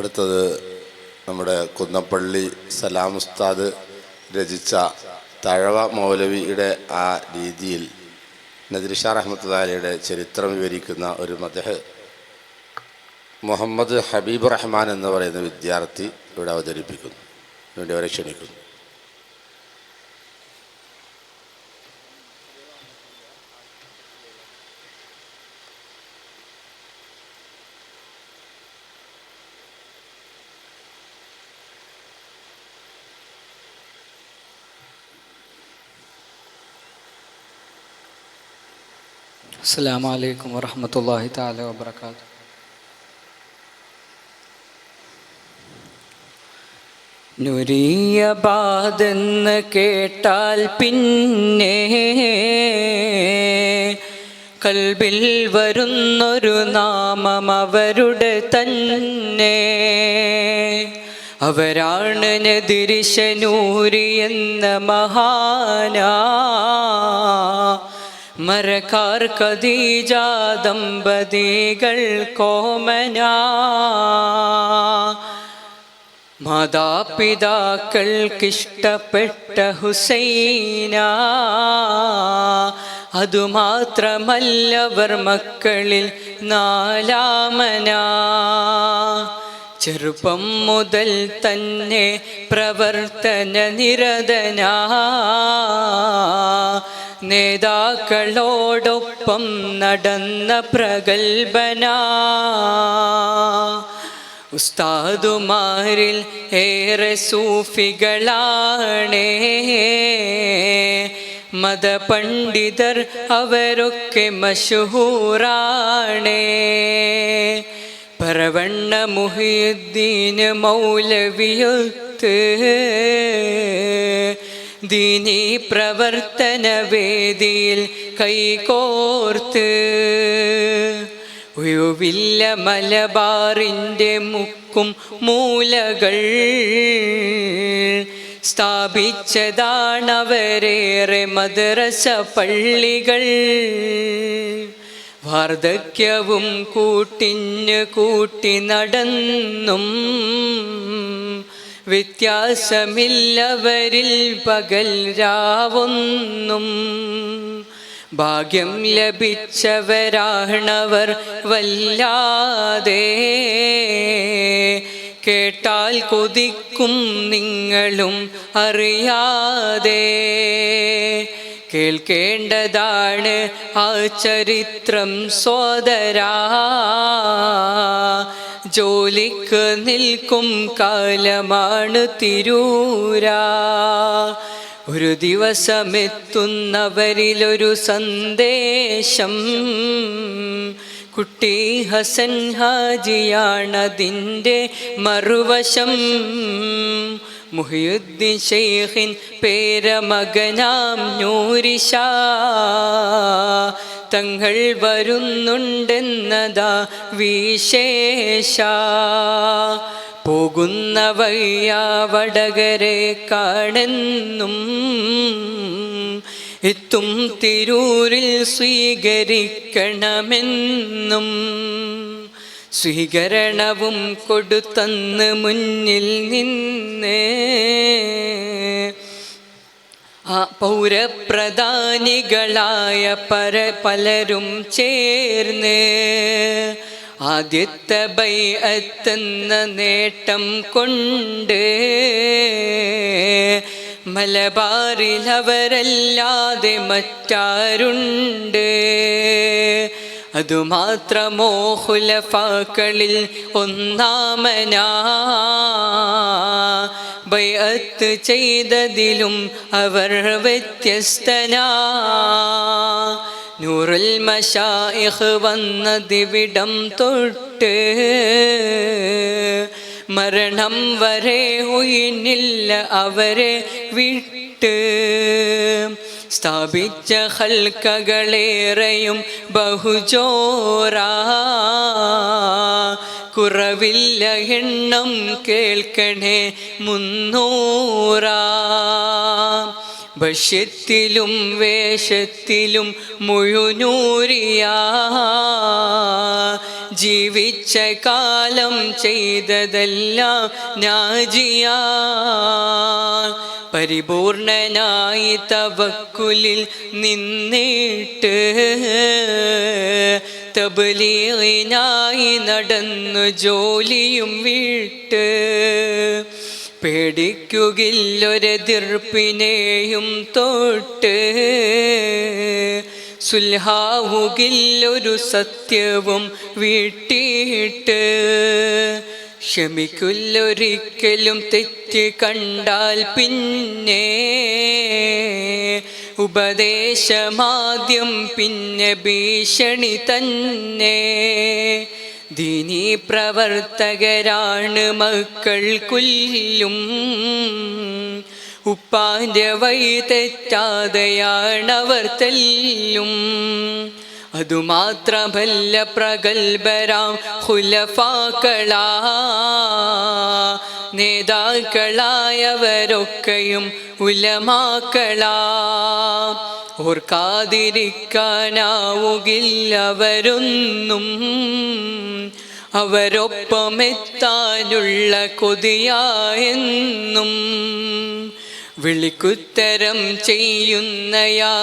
അടുത്തത് നമ്മുടെ കുന്നപ്പള്ളി സലാം ഉസ്താദ് രചിച്ച തഴവ മൗലവിയുടെ ആ രീതിയിൽ നദിർഷാ റഹ്മത്തുല്ലാലിയുടെ ചരിത്രം വിവരിക്കുന്ന ഒരു മദഹ്. മുഹമ്മദ് ഹബീബ് റഹ്മാൻ എന്ന് പറയുന്ന വിദ്യാർത്ഥി ഇവിടെ അവതരിപ്പിക്കുന്നു. വേണ്ടി അവരെ ക്ഷണിക്കുന്നു. അസ്സാം വലൈക്കും വറഹമത്തല്ലാഹി താല വാബർക്കാത്തു നുരിയബാദെന്ന് കേട്ടാൽ പിന്നെ കൽബിൽ വരുന്നൊരു നാമം അവരുടെ തന്നെ. അവരാണ് നദിരിശനൂരി എന്ന മഹാനാ മരക്കാർ കദീജ ദമ്പതികൾ കോമന. മാതാപിതാക്കൾക്കിഷ്ടപ്പെട്ട ഹുസൈന. അതുമാത്രമല്ലവർ മക്കളിൽ നാലാമന. ചെറുപ്പം മുതൽ തന്നെ പ്രവർത്തന നിരതനാ. നേതാക്കളോടൊപ്പം നടന്ന പ്രഗത്ഭന. ഉസ്താദുമാരിൽ ഏറെ സൂഫികളാണേ. മതപണ്ഡിതർ അവരൊക്കെ മഷഹൂറാണേ പറവണ്ണ മുഹിയുദ്ദീന് മൗലവിയൊത്ത് ദീനി പ്രവർത്തന വേദിയിൽ കൈകോർത്ത്. ഉയുവില്ല മലബാറിന്റെ മുക്കും മൂലകൾ. സ്ഥാപിച്ചതാണവരേറെ മദ്രസ പള്ളികൾ. വാർദ്ധക്യവും കൂട്ടിഞ്ഞ് കൂട്ടി നടന്നും. വ്യത്യാസമില്ലവരിൽ പകൽ രാവൊന്നും. ഭാഗ്യം ലഭിച്ചവരാണവർ വല്ലാതെ. കേട്ടാൽ കൊതിക്കും നിങ്ങളും അറിയാതെ. കേൾക്കേണ്ടതാണ് ആ ചരിത്രം സോദരാ. ജോലിക്ക് നിൽക്കും കാലമാണ് തിരൂരാ. ഒരു ദിവസമെത്തുന്നവരിലൊരു സന്ദേശം. കുട്ടി ഹസൻ ഹാജിയാണതിന്റെ മറുവശം. മുഹിയുദ്ദീൻ ഷെയ്ഖിൻ പേരമകനാം നൂരിഷ തങ്ങൾ വരുന്നുണ്ടെന്നതാ വിശേഷ. പോകുന്ന വയ്യാ വടകരെ കാണെന്നും എത്തും തിരൂരിൽ സ്വീകരിക്കണമെന്നും. സ്വീകരണവും കൊടുത്തന്ന് മുന്നിൽ നിന്നേ. ആ പൗരപ്രധാനികളായ പര പലരും ചേർന്ന് ആദ്യത്തെ ബൈ എത്തുന്ന നേട്ടം കൊണ്ട് മലബാറിൽ അവരല്ലാതെ മറ്റാരുണ്ട്. അതുമാത്രമോ ഹുലഫാക്കളിൽ ഒന്നാമനാ? ബൈഅത്ത് ചെയ്തതിലും അവർ വ്യത്യസ്തനാ. നൂറുൽ മഷായിഖ് വന്നതിവിടം തൊട്ട് മരണം വരെ ഉയിനില്ല അവരെ വിട്ട്. സ്ഥാപിച്ച ഹൽക്കകളേറെയും ബഹുജോരാ. കുറവില്ല എണ്ണം കേൾക്കണേ മുന്നൂറാ. ഭഷ്യത്തിലും വേഷത്തിലും മുഴുനൂരിയാ ജീവിച്ച കാലം ചെയ്തതെല്ലാം നാജിയാ പരിപൂർണനായി തവക്കുലിൽ നിന്നിട്ട് തബലീനായി നടന്നു ജോലിയും വിട്ട് പേടിക്കുകില്ലൊരെതിർപ്പിനെയും തൊട്ട് സുൽഹാവുകില്ലൊരു സത്യവും വീട്ടിയിട്ട് ക്ഷമിക്കില്ലൊരിക്കലും തെറ്റ് കണ്ടാൽ പിന്നെ ഉപദേശമാദ്യം പിന്നെ ഭീഷണി തന്നെ. ദിനി പ്രവർത്തകരാണ് മക്കൾ ഉപ്പാന്റെ വൈ തെറ്റാതെയാണവർ തെല്ലും. അതുമാത്രമല്ല പ്രഗത്ഭരാം ഹുലഫാക്കളാ നേതാക്കളായവരൊക്കെയും ഉലമാക്കളാ. ഓർക്കാതിരിക്കാനാവുകില്ലവരൊന്നും അവരൊപ്പമെത്താനുള്ള കൊതിയായെന്നും വിളിക്കുത്തരം ചെയ്യുന്ന യാ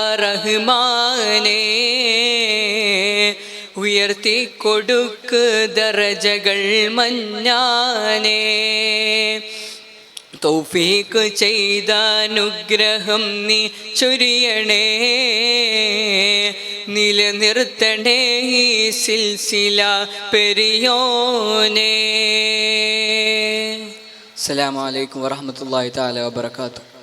ഉയർത്തി കൊടുക്ക് ദറജകൾ മഞ്ഞാനേ. തൗഫീക്ക് ചെയ്ത അനുഗ്രഹം നീ ചൊരിയണേ നിലനിർത്തണേ ഈ സിൽസില പെരിയോനേ. അസ്സലാമു അലൈക്കും വറഹ്മത്തുള്ളാഹി തആല വബറകാതുഹു.